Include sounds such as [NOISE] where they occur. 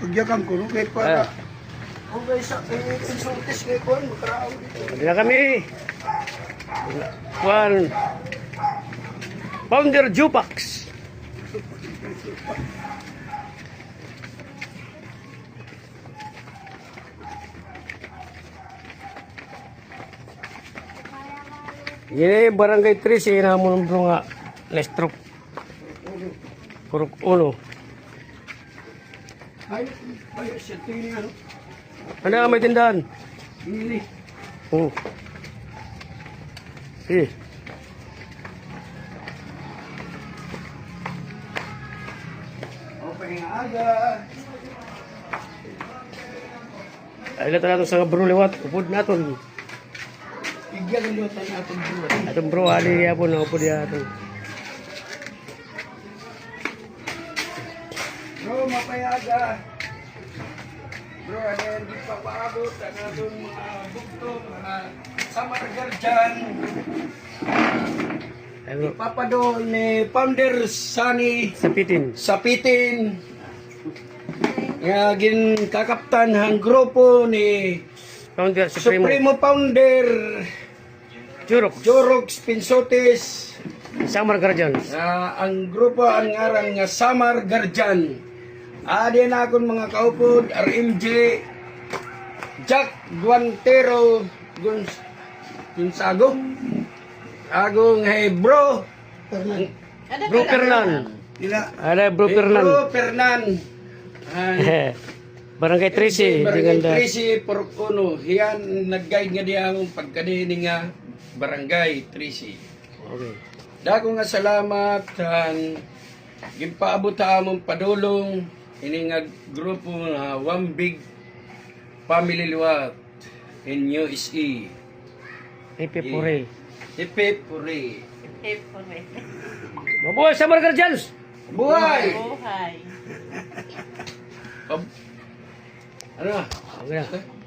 Pagyakan ko, no? Ah. para... Kung kayo sa eh, insultis kayo ko, magkaraon dito. Hindi na kami. Juan. Founder Jupax. Ini barangay 3 si namon bro nga Lestrop. Purok uno. Ay, ay, siya tingin ano. Ano nga may tindahan? Hindi. Oh. Eh. Okay nga aga. Ay lato nato sa bro liwat. Upod naton. Bigyan ng lutan natin bro. Atong bro ali ya po na upod ya aton. Mapayaga. Bro, ano yan, di pa paabot ang atong mga bugto, mga samargar dyan. Ay bro. Papado ni Founder Sunny Sapitin. Sapitin. Nga gin kakaptan ang grupo ni Founder Supremo. Supremo Founder Jurok. Jorox Pinsotes. Samar Guardians. Ah, ang grupo ang ngarang nga Samar Garjan. Adi na akong mga kaupod, RMJ, Jack Guantero, Guns, Gonzago. Agong hey bro. Bro Fernan. Ila. Ada bro Fernan. Bro Fernan. Ay, [LAUGHS] Barangay 13 Barangay Diganda. Trisi Porcuno. Yan, nag-guide nga diya akong pagkadini nga Barangay Trisi. Okay. Dako nga salamat kan gipaabot ta among padulong ini nga grupo na One Big Family Liwat in USA. Epe Pure. Hipip puri. Mabuhay Samar Guardians. Buhay! Buhay. Pab- ano na? Okay na.